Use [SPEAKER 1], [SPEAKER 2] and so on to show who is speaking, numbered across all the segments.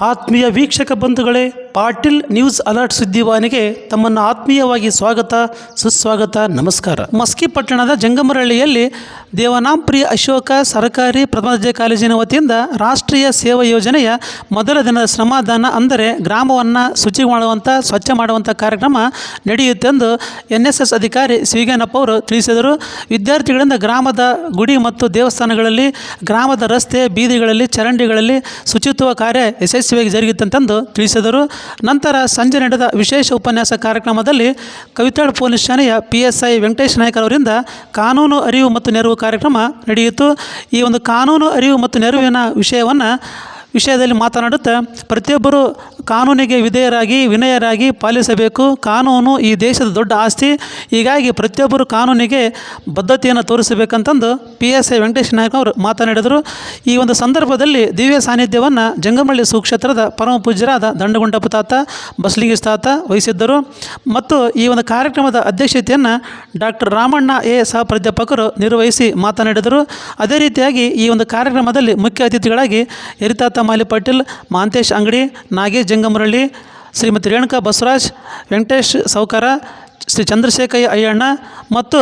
[SPEAKER 1] ಆತ್ಮೀಯ ವೀಕ್ಷಕ ಬಂಧುಗಳೇ ಪಾಟೀಲ್ ನ್ಯೂಸ್ ಅಲರ್ಟ್ ಸುದ್ದಿವಾಹಿನಿಗೆ ತಮ್ಮನ್ನು ಆತ್ಮೀಯವಾಗಿ ಸ್ವಾಗತ, ಸುಸ್ವಾಗತ, ನಮಸ್ಕಾರ. ಮಸ್ಕಿ ಪಟ್ಟಣದ ಜಂಗಮರಳ್ಳಿಯಲ್ಲಿ ದೇವನಾಂಪ್ರಿಯ ಅಶೋಕ ಸರ್ಕಾರಿ ಪ್ರಥಮ ದರ್ಜೆ ಕಾಲೇಜಿನ ವತಿಯಿಂದ ರಾಷ್ಟ್ರೀಯ ಸೇವಾ ಯೋಜನೆಯ ಮೊದಲ ದಿನದ ಶ್ರಮದಾನ ಅಂದರೆ ಗ್ರಾಮವನ್ನು ಶುಚಿ ಮಾಡುವಂಥ ಸ್ವಚ್ಛ ಮಾಡುವಂಥ ಕಾರ್ಯಕ್ರಮ ನಡೆಯುತ್ತೆಂದು ಎನ್ ಎಸ್ ಎಸ್ ಅಧಿಕಾರಿ ಸಿವಿಗೇನಪ್ಪ ಅವರು ತಿಳಿಸಿದರು. ವಿದ್ಯಾರ್ಥಿಗಳಿಂದ ಗ್ರಾಮದ ಗುಡಿ ಮತ್ತು ದೇವಸ್ಥಾನಗಳಲ್ಲಿ, ಗ್ರಾಮದ ರಸ್ತೆ, ಬೀದಿಗಳಲ್ಲಿ, ಚರಂಡಿಗಳಲ್ಲಿ ಶುಚಿತ್ವ ಕಾರ್ಯ ಯಶಸ್ವಿಯಾಗಿ ಜರುಗಿತ್ತಂತೆಂದು ತಿಳಿಸಿದರು. ನಂತರ ಸಂಜೆ ನಡೆದ ವಿಶೇಷ ಉಪನ್ಯಾಸ ಕಾರ್ಯಕ್ರಮದಲ್ಲಿ ಕವಿತಾಳ್ ಪೊಲೀಸ್ ಠಾಣೆಯ P S I Venkatesh Naik ಅವರಿಂದ ಕಾನೂನು ಅರಿವು ಮತ್ತು ನೆರವು ಕಾರ್ಯಕ್ರಮ ನಡೆಯಿತು. ಈ ಒಂದು ಕಾನೂನು ಅರಿವು ಮತ್ತು ನೆರವಿನ ವಿಷಯವನ್ನು ವಿಷಯದಲ್ಲಿ ಮಾತನಾಡುತ್ತಾ, ಪ್ರತಿಯೊಬ್ಬರು ಕಾನೂನಿಗೆ ವಿಧೇಯರಾಗಿ, ವಿನಯರಾಗಿ ಪಾಲಿಸಬೇಕು. ಕಾನೂನು ಈ ದೇಶದ ದೊಡ್ಡ ಆಸ್ತಿ. ಹೀಗಾಗಿ ಪ್ರತಿಯೊಬ್ಬರು ಕಾನೂನಿಗೆ ಬದ್ಧತೆಯನ್ನು ತೋರಿಸಬೇಕಂತಂದು P S I Venkatesh Nayak ಅವರು ಮಾತನಾಡಿದರು. ಈ ಒಂದು ಸಂದರ್ಭದಲ್ಲಿ ದಿವ್ಯ ಸಾನ್ನಿಧ್ಯವನ್ನು ಜಂಗಮಳ್ಳಿ ಸುಕ್ಷೇತ್ರದ ಪರಮ ಪೂಜ್ಯರಾದ ದಂಡಗುಂಡಪ್ಪ ತಾತ, ಬಸಲಿಂಗೇಶ್ ತಾತ ವಹಿಸಿದ್ದರು. ಮತ್ತು ಈ ಒಂದು ಕಾರ್ಯಕ್ರಮದ ಅಧ್ಯಕ್ಷತೆಯನ್ನು ಡಾಕ್ಟರ್ ರಾಮಣ್ಣ ಎ. ಸಹ ಪ್ರಾಧ್ಯಾಪಕರು ನಿರ್ವಹಿಸಿ ಮಾತನಾಡಿದರು. ಅದೇ ರೀತಿಯಾಗಿ ಈ ಒಂದು ಕಾರ್ಯಕ್ರಮದಲ್ಲಿ ಮುಖ್ಯ ಅತಿಥಿಗಳಾಗಿ ಯರಿತಾತ ಮಾಲಿ ಪಾಟೀಲ್, ಮಾಂತೇಶ್ ಅಂಗಡಿ, ನಾಗೇಶ್ ಜಂಗಮರಳ್ಳಿ, ಶ್ರೀಮತಿ ರೇಣುಕಾ ಬಸವರಾಜ್, ವೆಂಕಟೇಶ್ ಸೌಕಾರ, ಶ್ರೀ ಚಂದ್ರಶೇಖರ್ ಅಯ್ಯಣ್ಣ ಮತ್ತು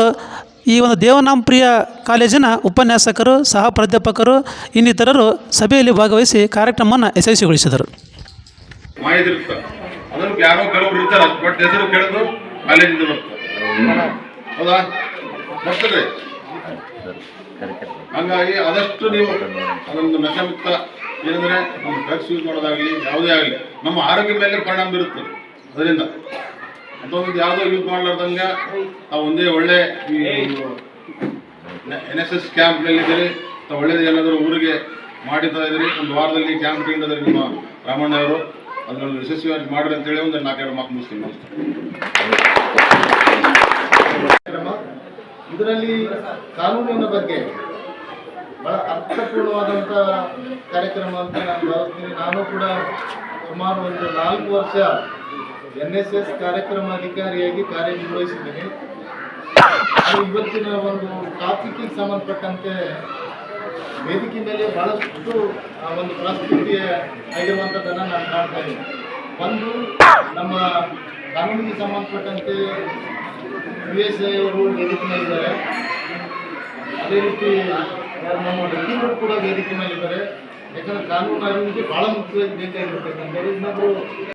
[SPEAKER 1] ಈ ಒಂದು ದೇವನಾಂಪ್ರಿಯ ಕಾಲೇಜಿನ ಉಪನ್ಯಾಸಕರು, ಸಹ ಪ್ರಾಧ್ಯಾಪಕರು, ಇನ್ನಿತರರು ಸಭೆಯಲ್ಲಿ ಭಾಗವಹಿಸಿ ಕಾರ್ಯಕ್ರಮವನ್ನು ಯಶಸ್ವಿಗೊಳಿಸಿದರು.
[SPEAKER 2] ಹಂಗಾಗಿ ಆದಷ್ಟು ನೀವು ಅದೊಂದು ನಶಮುಕ್ತ ಏನಂದ್ರೆ ನಮ್ಮ ಡ್ರಗ್ಸ್ ಯೂಸ್ ಮಾಡೋದಾಗ್ಲಿ, ಯಾವುದೇ ಆಗಲಿ, ನಮ್ಮ ಆರೋಗ್ಯ ಮೇಲೆ ಪರಿಣಾಮ ಬೀರುತ್ತೆ. ಅದರಿಂದ ಅದೊಂದು ಯಾವುದೋ ಯೂಸ್ ಮಾಡ್ಲಾರ್ದಂಗೆ ಆ ಒಂದೇ ಒಳ್ಳೆ ಎನ್ ಎಸ್ ಎಸ್ ಕ್ಯಾಂಪ್ನಲ್ಲಿದ್ದೀರಿ ತಾವು ಒಳ್ಳೇದು ಏನಾದರೂ ಊರಿಗೆ ಮಾಡಿತಾ ಇದ್ರಿ ಒಂದು ವಾರದಲ್ಲಿ ಕ್ಯಾಂಪ್ ಇಟ್ಟಿದ್ದಾರೆ ನಿಮ್ಮ ರಾಮಣ್ಣ ಅವರು ಅದನ್ನು ಯಶಸ್ವಿಯಾಗಿ ಮಾಡ್ರಿ ಅಂತೇಳಿ ಒಂದು ನಾಲ್ಕೆರಡು ಮಾತು ಮುಗಿಸ್ತೀನಿ.
[SPEAKER 3] ಇದರಲ್ಲಿ ಕಾನೂನಿನ ಬಗ್ಗೆ ಬಹಳ ಅರ್ಥಪೂರ್ಣವಾದಂಥ ಕಾರ್ಯಕ್ರಮ ಅಂತ ನಾನು ಭಾವಿಸ್ತೀನಿ. ನಾನು ಕೂಡ ಸುಮಾರು ಒಂದು ನಾಲ್ಕು ವರ್ಷ ಎನ್ ಎಸ್ ಎಸ್ ಕಾರ್ಯಕ್ರಮ ಅಧಿಕಾರಿಯಾಗಿ ಕಾರ್ಯನಿರ್ವಹಿಸಿದ್ದೀನಿ. ಇವತ್ತಿನ ಒಂದು ಟಾಪಿಕ್ಗೆ ಸಂಬಂಧಪಟ್ಟಂತೆ ವೇದಿಕೆ ಮೇಲೆ ಬಹಳಷ್ಟು ಒಂದು ಪ್ರಸ್ತುತಿ ಆಗಿರುವಂಥದ್ದನ್ನು ನಾನು ಕಾಣ್ತಾ ಇದ್ದೀನಿ. ಒಂದು, ನಮ್ಮ ಕಾನೂನಿಗೆ ಸಂಬಂಧಪಟ್ಟಂತೆ ಯು ಎಸ್ ಐ ಅವರು ವೇದಿಕೆ ಮೇಲಿದ್ದಾರೆ ಅದೇ ರೀತಿ ನಮ್ಮ ವಕೀಲರು ಕೂಡ ವೇದಿಕೆ ಮೇಲಿದ್ದಾರೆ ಯಾಕಂದ್ರೆ ಕಾನೂನು ಅರಿವಿಗೆ ಬಹಳ ಮುಖ್ಯವಾಗಿ ಬೇಕಾಗಿರ್ತಕ್ಕಂಥ ಇನ್ನೊಬ್ರು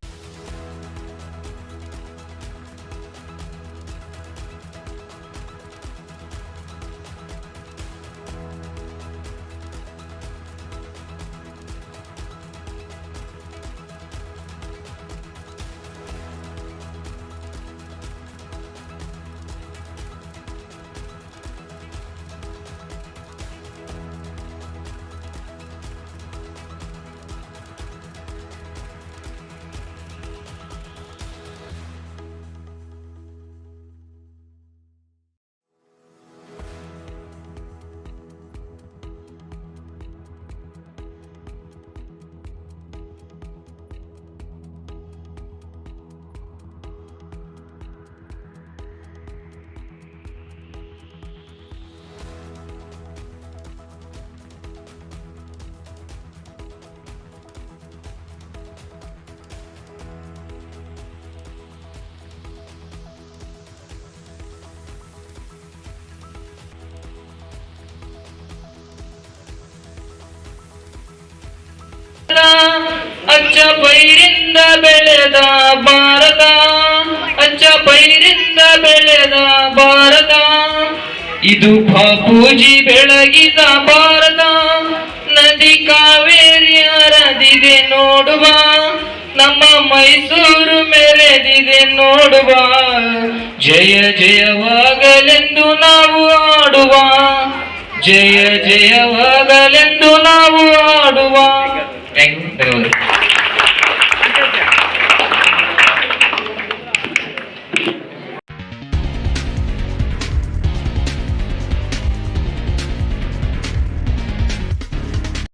[SPEAKER 4] ಅಚ್ಚ ಪೈರಿಂದ ಬೆಳೆದ ಭಾರತ ಅಚ್ಚ ಪೈರಿಂದ ಬೆಳೆದ ಭಾರತ. ಇದು ಬಾಪೂಜಿ ಬೆಳಗಿದ ಭಾರತ, ನದಿ ಕಾವೇರಿ ಹರದಿದೆ ನೋಡುವ. ನಮ್ಮ ಮೈಸೂರು ಮೆರೆದಿದೆ ನೋಡುವ. ಜಯ ಜಯವಾಗಲೆಂದು ನಾವು ಆಡುವ ಜಯ ಜಯವಾಗಲೆಂದು ನಾವು ಆಡುವ